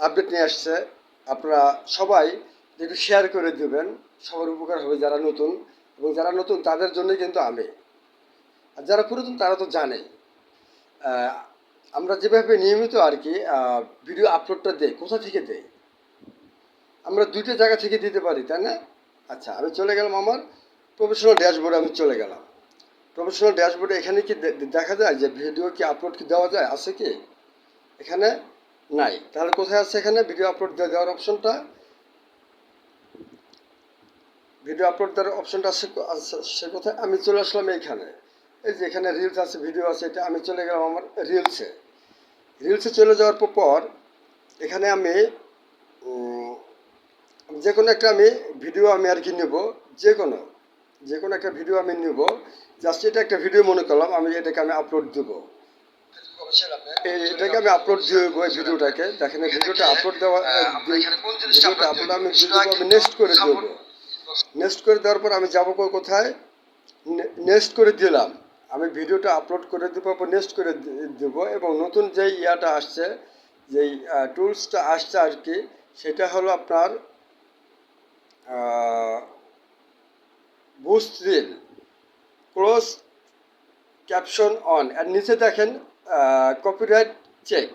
Update নিয়ে আসছে। আপনারা সবাই একটু শেয়ার করে দেবেন। সবার উপকার হবে যারা নতুন এবং যারা নতুন তাদের জন্যই কিন্তু আমি। আর যারা পুরাতন তারা তো জানে আমরা যেভাবে নিয়মিত আর কি ভিডিও আপলোডটা দেই, কোথা থেকে দেই? আমরা দুইটা জায়গা থেকে দিতে পারি, তাই না? আচ্ছা আমি চলে গেলাম আমার প্রফেশনাল ড্যাশবোর্ডে আমি চলে গেলাম। প্রফেশনাল ড্যাশবোর্ডে এখানে কি দেখা যায় যে ভিডিও কি আপলোড কি দেওয়া যায়? আছে কি? এখানে নাই। তাহলে কোথায় আছে এখানে? ভিডিও আপলোড দেওয়ার অপশনটা ভিডিও আপলোড দেওয়ার অপশনটা সে কোথায়? আমি চলে আসলাম এইখানে। এই যে এখানে রিলস আছে ভিডিও আছে, এটা আমি চলে গেলাম আমার রিলসে রিলসে চলে যাওয়ার পর এখানে আমি যে কোনো একটা আমি ভিডিও আমি আর কি নেব। যে কোনো যে কোনো একটা ভিডিও আমি নেব। জাস্ট এটা একটা ভিডিও মনে করলাম, আমি এটাকে আমি আপলোড দেবো। এটাকে আমি আপলোড দিয়ে ভিডিওটাকে দেখেন এই ভিডিওটা আপলোড দেওয়া ভিডিওটা আপলোড আমি দেবো আমি নেক্সট করে দেবো। নেক্সট করে দেওয়ার পর আমি যাব কোথায়? নেক্সট করে দিলাম। আমি ভিডিওটা আপলোড করে দেবো পর নেক্সট করে দেবো এবং নতুন যেই ইয়াটা আসছে যেই টুলসটা আসছে আর কি সেটা হলো আপনার boost reel close caption on আর নিচে দেখেন কপিরাইট চেক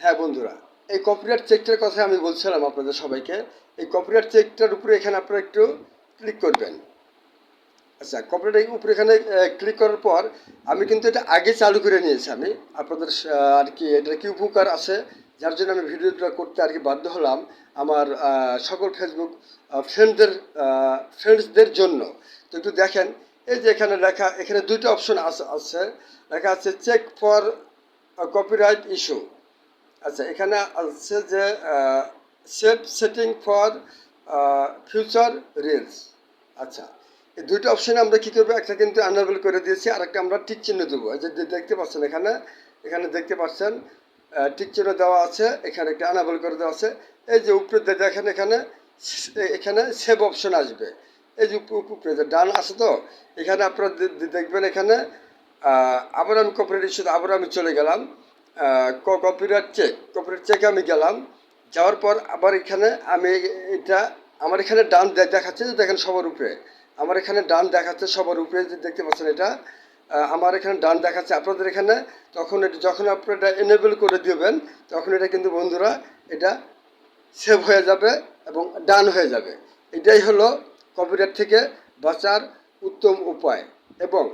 হ্যাঁ বন্ধুরা, এই কপিরাইট চেকটার কথা আমি বলছিলাম আপনাদের সবাইকে। এই কপিরাইট চেকটার উপরে এখানে আপনারা একটু ক্লিক করবেন। আচ্ছা কপিরাইট উপরে এখানে ক্লিক করার পর আমি কিন্তু এটা আগে চালু করে নিয়েছি আমি। আপনাদের আর কি এটা কি উপকার আছে? যার জন্য আমি ভিডিওটা করতে আর কি বাধ্য হলাম আমার সকল ফেসবুক ফ্রেন্ডদের ফ্রেন্ডসদের জন্য। তো একটু দেখেন এই যে এখানে লেখা, এখানে দুইটা অপশন আছে লেখা আছে চেক ফর কপিরাইট ইস্যু আচ্ছা এখানে আছে যে save setting for future reels আচ্ছা এই দুইটা অপশনে আমরা কী করব? একটা কিন্তু আনএবল করে দিয়েছি আর একটা আমরা টিক চিহ্ন দেবো। এই যে দেখতে পাচ্ছেন এখানে এখানে দেখতে পাচ্ছেন টিক চিহ্ন দেওয়া আছে, এখানে একটা আনএবল করে দেওয়া আছে। এই যে উপরে দেখেন এখানে এখানে সেভ অপশন আসবে। এই যে উপ- উপ- উপরে ডান আছে তো, এখানে আপনারা দেখবেন এখানে আবার আমি কপিরাইট ইস্যুতে আবার আমি চলে গেলাম। কপিরাইট চেক কপিরাইট চেকে আমি গেলাম। যাওয়ার পর আবার এখানে আমি এটা, আমার এখানে ডান দেখাচ্ছে যে দেখেন সবার উপরে। আমার এখানে ডান দেখাচ্ছে সবার উপরে, যে দেখতে পাচ্ছেন এটা। আমার এখানে ডান দেখাচ্ছে। আপনাদের এখানে তখন এটা, যখন আপনারা এটা এনেবল করে দিবেন, তখন এটা কিন্তু বন্ধুরা, এটা সেভ হয়ে যাবে এবং ডান হয়ে যাবে। এটাই হলো কপিরাইট থেকে বাঁচার উত্তম উপায়। এবং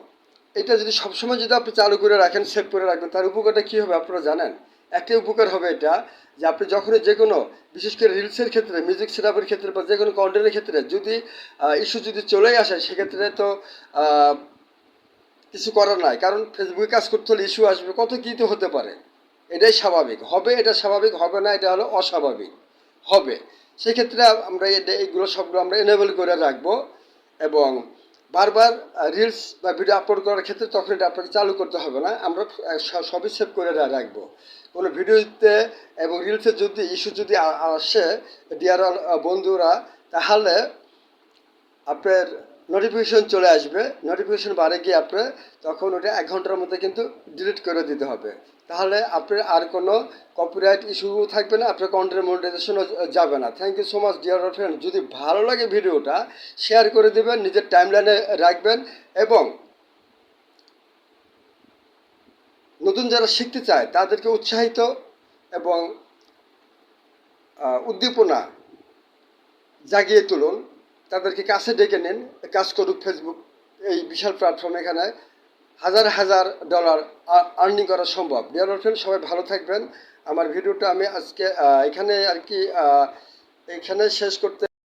এটা যদি সবসময় যদি আপনি চালু করে রাখেন, সেভ করে রাখবেন, তার উপকারটা কী হবে আপনারা জানেন? একটাই উপকার হবে এটা যে আপনি যখনই যে কোনো বিশেষ করে রিলসের ক্ষেত্রে মিউজিক সেটআপের ক্ষেত্রে বা যে কোনো কন্টেন্টের ক্ষেত্রে যদি ইস্যু যদি চলেই আসে, সেক্ষেত্রে তো কিছু করার নাই। কারণ ফেসবুকে কাজ করতে হলে ইস্যু আসবে, কত কী তো হতে পারে। এটাই স্বাভাবিক। হবে এটা স্বাভাবিক, হবে না, এটা হলো অস্বাভাবিক। হবে। সেক্ষেত্রে আমরা এইগুলো সবগুলো আমরা এনেবল করে রাখব এবং বারবার রিলস বা ভিডিও আপলোড করার ক্ষেত্রে তখন এটা আপনাকে চালু করতে হবে না। আমরা সবই সেভ করে রাখব। কোনো ভিডিওতে এবং রিলসে যদি ইস্যু যদি আসে ডিয়ার বন্ধুরা, তাহলে আপনার নোটিফিকেশন চলে আসবে। নোটিফিকেশন বাড়ে গিয়ে আপনার তখন ওটা এক ঘণ্টার মধ্যে কিন্তু ডিলিট করে দিতে হবে। তাহলে আপনার আর কোনো কপিরাইট ইস্যু থাকবে না, আপনার কন্টেন্ট মনিটাইজেশনও যাবে না। Thank you so much dear friend যদি ভালো লাগে ভিডিওটা শেয়ার করে দেবেন, নিজের টাইমলাইনে রাখবেন এবং নতুন যারা শিখতে চায়, তাদেরকে উৎসাহিত এবং উদ্দীপনা জাগিয়ে তুলুন। তাদেরকে কাছে ডেকে নিন। কাজ করুক ফেসবুক এই বিশাল প্ল্যাটফর্ম এখানে। হাজার হাজার ডলার আর্নিং করা সম্ভব। ডিয়ার ফ্রেন্ড সবাই ভালো থাকবেন। আমার ভিডিওটা আমি আজকে এখানে আর কি এখানে শেষ করতে